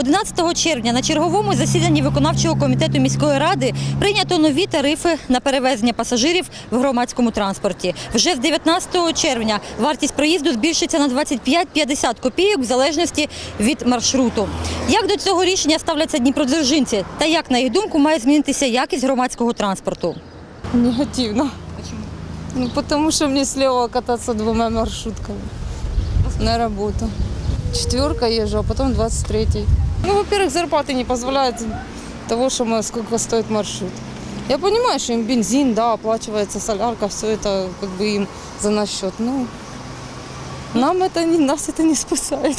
11 червня на черговому засіданні виконавчого комітету міської ради прийнято нові тарифи на перевезення пасажирів в громадському транспорті. Вже з 19 червня вартість проїзду збільшиться на 25-50 копійок в залежності від маршруту. Як до цього рішення ставляться дніпродзержинці та як, на їх думку, має змінитися якість громадського транспорту? Негативно. Ну, потому что мне слева кататься двумя маршрутками на работу. Четверка езжу, а потом 23-й. Ну, во-первых, зарплаты не позволяют того, что мы, сколько стоит маршрут. Я понимаю, что им бензин, да, оплачивается солярка, все это как бы им за наш счет. Ну, нам это не, нас это не спасает.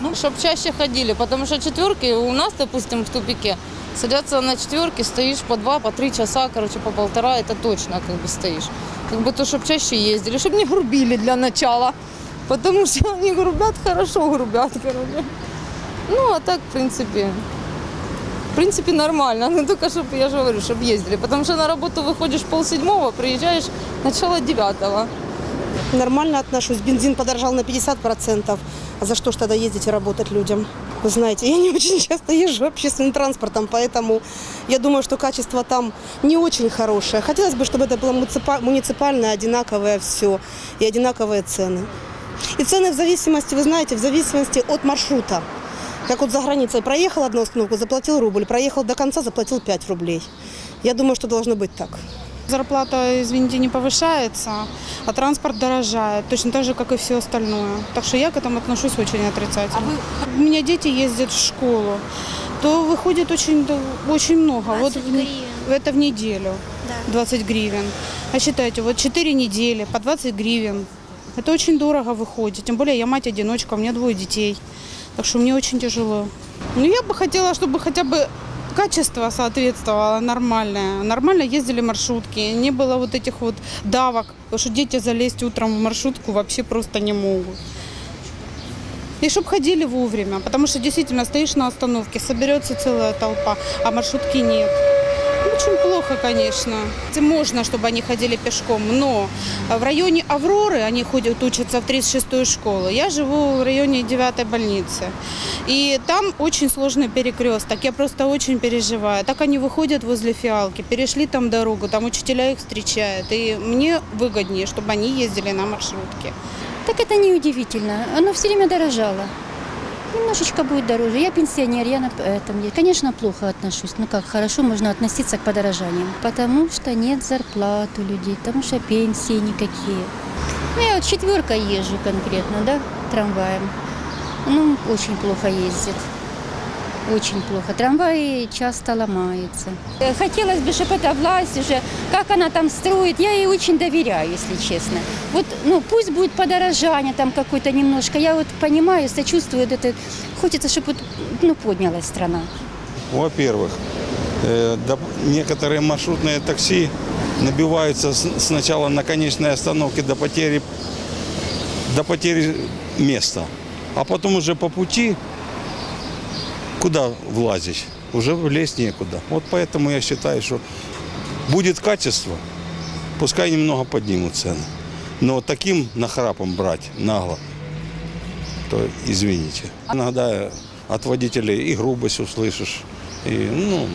Ну, чтобы чаще ходили, потому что четверки у нас, допустим, в тупике садятся на четверки, стоишь по два, по три часа, короче, по полтора, это точно как бы стоишь. Как бы то, чтобы чаще ездили, чтобы не грубили для начала, потому что они грубят, хорошо грубят, короче. Ну, а так, в принципе, в принципе, нормально. Ну, только чтобы, я же говорю, чтобы ездили. Потому что на работу выходишь полседьмого, приезжаешь начало девятого. Нормально отношусь. Бензин подорожал на 50%. А за что ж тогда ездить и работать людям? Вы знаете, я не очень часто езжу общественным транспортом, поэтому я думаю, что качество там не очень хорошее. Хотелось бы, чтобы это было муниципа- муниципальное, одинаковое все и одинаковые цены. И цены в зависимости, вы знаете, в зависимости от маршрута. Как вот за границей проехал одну остановку, заплатил рубль, проехал до конца, заплатил 5 рублей. Я думаю, что должно быть так. Зарплата, извините, не повышается, а транспорт дорожает, точно так же, как и все остальное. Так что я к этому отношусь очень отрицательно. У меня дети ездят в школу, то выходит очень, да, очень много. Вот в, это в неделю 20 гривен. А считайте, вот 4 недели по 20 гривен. Это очень дорого выходит. Тем более я мать-одиночка, у меня двое детей. Так что мне очень тяжело. Ну, я бы хотела, чтобы хотя бы качество соответствовало нормальное. Нормально ездили маршрутки, не было вот этих вот давок, потому что дети залезть утром в маршрутку вообще просто не могут. И чтобы ходили вовремя, потому что действительно стоишь на остановке, соберется целая толпа, а маршрутки нет. Очень плохо, конечно. Можно, чтобы они ходили пешком, но в районе Авроры они ходят, учатся в 36-ю школу. Я живу в районе 9-й больницы. И там очень сложный перекресток. Я просто очень переживаю. Так они выходят возле фиалки, перешли там дорогу, там учителя их встречают. И мне выгоднее, чтобы они ездили на маршрутке. Так это не удивительно. Оно все время дорожало. Немножечко будет дороже. Я пенсионер, я на этом. Конечно, плохо отношусь. Ну как, хорошо можно относиться к подорожаниям. Потому что нет зарплат у людей, потому что пенсии никакие. Ну, я вот четверка езжу конкретно, да, трамваем. Ну, очень плохо ездит. Очень плохо. Трамваи часто ломаются. Хотелось бы, чтобы эта власть уже, как она там строит, я ей очень доверяю, если честно. Вот, ну, пусть будет подорожание там какое-то немножко. Я вот понимаю, сочувствую это. Хочется, чтобы ну, поднялась страна. Во-первых, э, некоторые маршрутные такси набиваются сначала на конечной остановке до потери, до потери места, а потом уже по пути куда влазить? Уже влезть некуда. Вот поэтому я считаю, что будет качество, пускай немного поднимут цены. Но таким нахрапом брать нагло, то извините. Иногда от водителей и грубость услышишь, и, ну,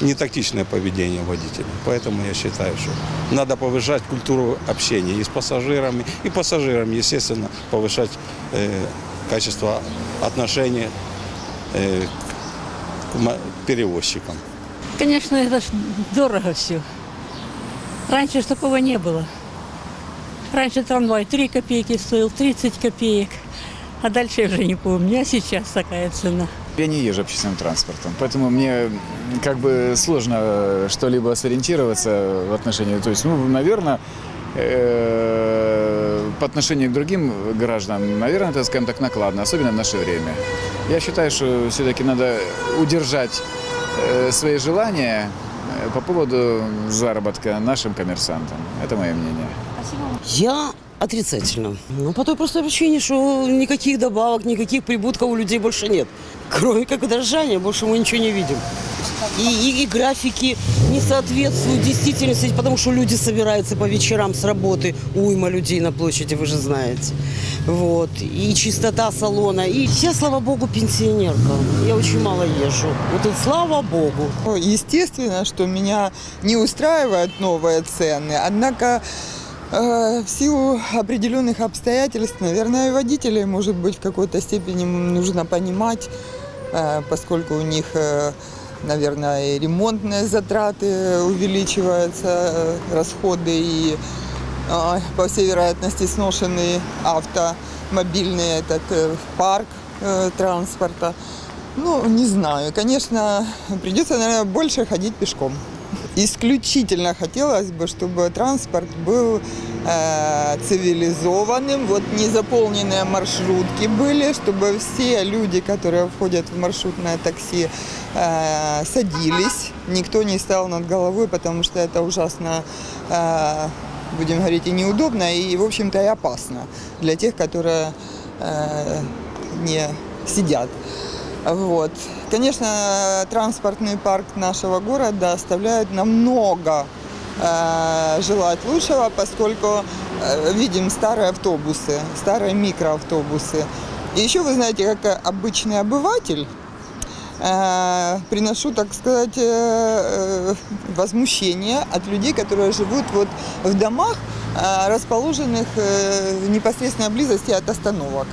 не тактичное поведение водителя. Поэтому я считаю, что надо повышать культуру общения и с пассажирами, и пассажирам, естественно, повышать э, качество отношений э, перевозчикам. Конечно, это ж дорого все. Раньше ж такого не было. Раньше трамвай 3 копейки стоил, 30 копеек. А дальше я уже не помню. А сейчас такая цена. Я не езжу общественным транспортом, поэтому мне как бы сложно что-либо сориентироваться в отношении. То есть, ну, наверное, э, по отношению к другим гражданам, наверное, это, скажем так, накладно, особенно в наше время. Я считаю, что все-таки надо удержать э, свои желания э, по поводу заработка нашим коммерсантам. Это мое мнение. Я отрицательно. Ну, по той простой причине, что никаких добавок, никаких прибытков у людей больше нет. Кроме как удорожания, больше мы ничего не видим. И, и- и графики не соответствуют действительности, потому что люди собираются по вечерам с работы. Уйма людей на площади, вы же знаете. Вот. И чистота салона. И я, слава богу, пенсионерка. Я очень мало езжу. Вот это слава богу. Ну, Естественно, что меня не устраивают новые цены, однако э, в силу определенных обстоятельств, наверное, и водителей, может быть, в какой-то степени нужно понимать, э, поскольку у них, э, наверное, и ремонтные затраты увеличиваются, э, расходы и, э, по всей вероятности, сношенный автомобильный этот э, парк э, транспорта. Ну, не знаю. Конечно, придется, наверное, больше ходить пешком. Исключительно хотелось бы, чтобы транспорт был э, цивилизованным, вот не заполненные маршрутки были, чтобы все люди, которые входят в маршрутное такси, э, садились, никто не стал над головой, потому что это ужасно, э, будем говорить, и неудобно, и, в общем-то, и опасно для тех, которые э, не сидят. Вот. Конечно, транспортный парк нашего города оставляет намного э, желать лучшего, поскольку э, видим старые автобусы, старые микроавтобусы. И еще, вы знаете, как обычный обыватель, э, приношу, так сказать, э, э, возмущение от людей, которые живут вот в домах, э, расположенных э, в непосредственной близости от остановок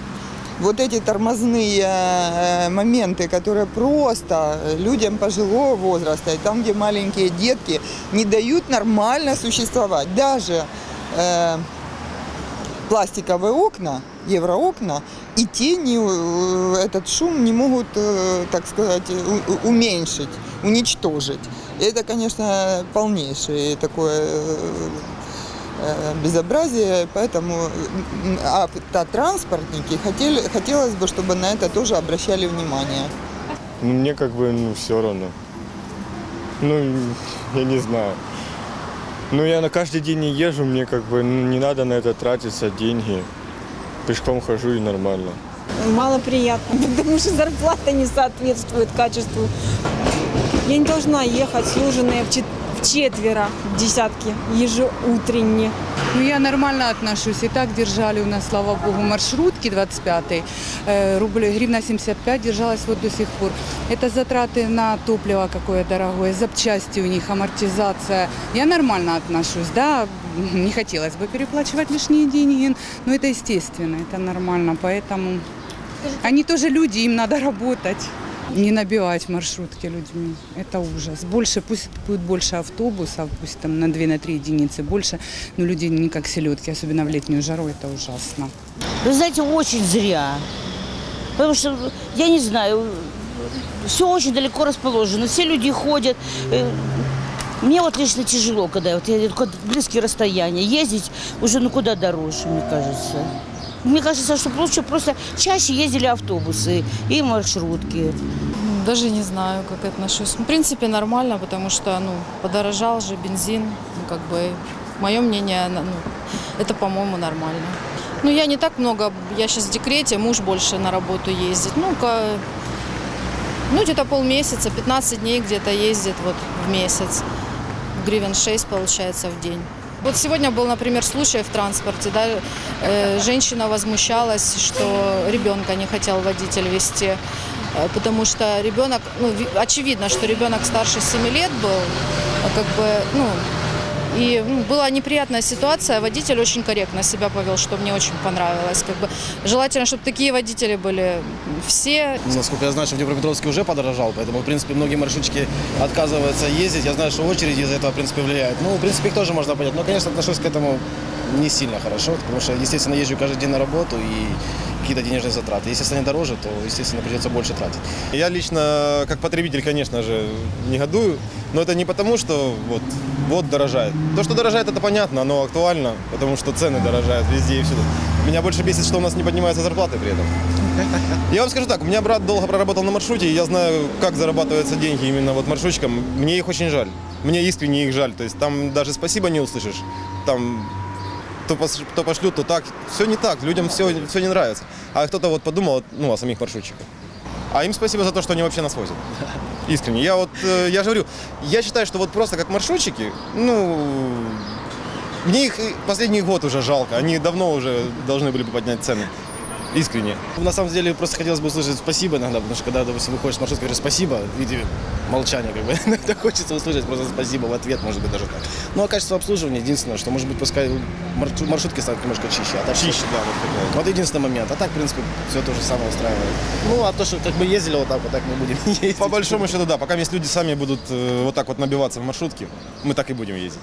вот эти тормозные э, моменты, которые просто людям пожилого возраста, и там, где маленькие детки, не дают нормально существовать. Даже э, пластиковые окна, евроокна, и тени э, этот шум не могут, э, так сказать, уменьшить, уничтожить. И это, конечно, полнейшее такое безобразие, поэтому автотранспортники хотели, хотелось бы, чтобы на это тоже обращали внимание. Ну, мне как бы, ну, все равно. Ну, я не знаю. Ну, я на каждый день не езжу, мне как бы ну, не надо на это тратиться деньги. Пешком хожу и нормально. Малоприятно, потому что зарплата не соответствует качеству. Я не должна ехать служенные в чет- в четверо десятки ежеутренне. Ну, я нормально отношусь. И так держали у нас, слава богу, маршрутки 25-й. Э, рубль, гривна 75 держалась вот до сих пор. Это затраты на топливо какое дорогое, запчасти у них, амортизация. Я нормально отношусь, да. Не хотелось бы переплачивать лишние деньги, но это естественно, это нормально. Поэтому они тоже люди, им надо работать. Не набивать маршрутки людьми. Это ужас. Больше, пусть будет больше автобусов, пусть там на 2-3 единицы больше, но люди не как селедки, особенно в летнюю жару, это ужасно. Вы знаете, очень зря. Потому что, я не знаю, все очень далеко расположено, все люди ходят. Э, Мне вот лично тяжело, когда вот я близкие расстояния. Ездить уже ну куда дороже, мне кажется. Мне кажется, что лучше просто чаще ездили автобусы и маршрутки. Даже не знаю, как отношусь. В принципе, нормально, потому что, ну, подорожал же бензин. Ну, как бы, мое мнение, ну, это, по-моему, нормально. Ну, я не так много, я сейчас в декрете, муж больше на работу ездит. Ну-ка, ну, где-то полмесяца, 15 дней где-то ездит вот в месяц. Гривен 6 получается в день. Вот сегодня был, например, случай в транспорте, да, э, женщина возмущалась, что ребенка не хотел водитель вести, э, потому что ребенок, ну, ви- очевидно, что ребенок старше 7 лет был, а как бы, ну, и ну, была неприятная ситуация, водитель очень корректно себя повел, что мне очень понравилось. Как бы, желательно, чтобы такие водители были все, Насколько я знаю, что в Днепропетровске уже подорожал, поэтому, в принципе, многие маршрутчики отказываются ездить. Я знаю, что очереди из-за этого, в принципе, влияют. Ну, в принципе, их тоже можно понять. Но, конечно, отношусь к этому не сильно хорошо, потому что, естественно, езжу каждый день на работу и какие-то денежные затраты. Если они дороже, то, естественно, придется больше тратить. Я лично, как потребитель, конечно же, негодую, но это не потому, что вот, вот дорожает. То, что дорожает, это понятно, оно актуально, потому что цены дорожают везде и всюду. Меня больше бесит, что у нас не поднимаются зарплаты при этом. Я вам скажу так, у меня брат долго проработал на маршруте, и я знаю, как зарабатываются деньги именно вот маршрутчикам. Мне их очень жаль. Мне искренне их жаль. То есть там даже спасибо не услышишь. Там то, пос- то пошлют, то так. Все не так, людям все, все не нравится. А кто-то вот подумал, ну, о самих маршрутчиках. А им спасибо за то, что они вообще нас возят. Искренне. Я вот, э, я же говорю, я считаю, что вот просто как маршрутчики, ну, мне их последний год уже жалко. Они давно уже должны были бы поднять цены. Искренне. На самом деле просто хотелось бы услышать спасибо иногда, потому что когда, допустим, выходишь с маршрутки, говоришь спасибо, в виде молчания, как бы, иногда хочется услышать просто спасибо в ответ, может быть, даже так. Ну, а качество обслуживания единственное, что, может быть, пускай маршрут- маршрутки станут немножко чище. А так Чище, да, вот такое. Вот единственный момент. А так, в принципе, все то же самое устраивает. Ну, а то, что как мы ездили вот так, вот так мы будем ездить. По большому счету, да, пока есть люди сами будут э, вот так вот набиваться в маршрутки, мы так и будем ездить.